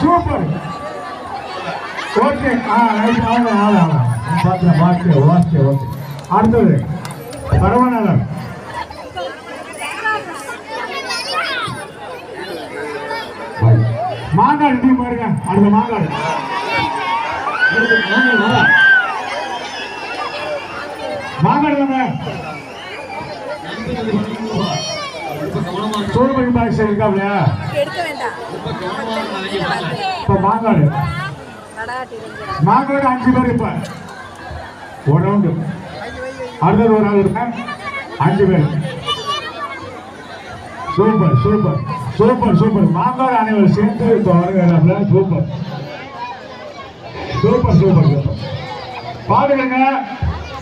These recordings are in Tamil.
சூப்பர். ஓகே. ஆ ரைட் ஆமா ஆமா ஆமா பார்த்தேன் ஓகே ஓகே. அடுத்தது பரமநலன் மாங்காடு டீ பாருங்க? அடுத்த மாங்காடு மாங்காடு தானே சோழமணி பாய் இருக்காப்ல இப்ப மாங்காடு மாங்காடு அஞ்சு பேர் இப்ப. ஒரு ரவுண்டு அடுத்தது ஒரு ஆள் இருக்க அஞ்சு பேர். Super super. Super super. Mangadu அனைவரும் சேர்ந்து இப்போ வருகிறாப்ல சூப்பர். Super super super. பாருங்க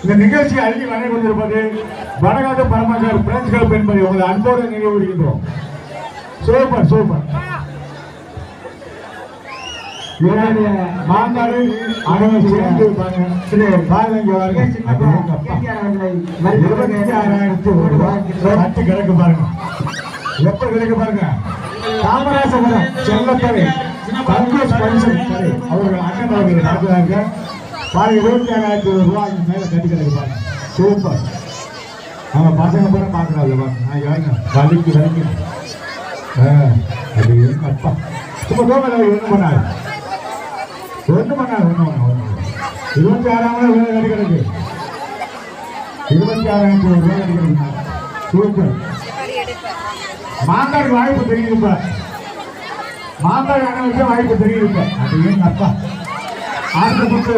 இந்த நிகழ்ச்சி அருகே வரை கொண்டிருப்பது வடகாட்டு பரமக்கார் பிரெஞ்சு கிளப் என்பதை உங்களை அன்போடு நினைவுறுகின்றோம் சூப்பர் சூப்பர். இவருடைய மாங்காடு அனைவரும் சேர்ந்து பாருங்க. வாருங்க. அப்பா. இருபத்தி ஆறாயிரத்தி ஒரு ரூபாய். கட்டு கிடக்கு பாருங்க. எப்ப கிடக்கு பாருங்க. காமராசபுரம் செல்லத்தரை சந்தோஷ் பரிசன் தரை அவர்கள் அண்ணன் அவர்கள் நடத்துறாங்க. பாருங்க இருபத்தி ஏழாயிரத்தி ஒரு ரூபாய் மேல கட்டி கிடக்கு பாருங்க. சூப்பர் நம்ம பசங்க கூட பார்க்கறாங்க பாருங்க. நான் யாருங்க வலிக்கு வலிக்கு. ஆ, அது எங்க அப்பா சும்மா தோமல ஒண்ணு பண்ணாரு. ஒண்ணு பண்ணாரு ஒண்ணு பண்ண ஒண்ணு இருபத்தி ஆறாயிரம் வேலை கட்டி கிடக்கு. இருபத்தி ஆறாயிரத்தி ஒரு ரூபாய் கட்டி கிடக்கு. சூப்பர் மாங்காடு வாய்ப்பு தெரியுது இப்ப மாங்காடு அண்ணன் வாய்ப்பு தெரியுதுப்ப. அது ஏன் அப்பா? அடுத்த புக்கு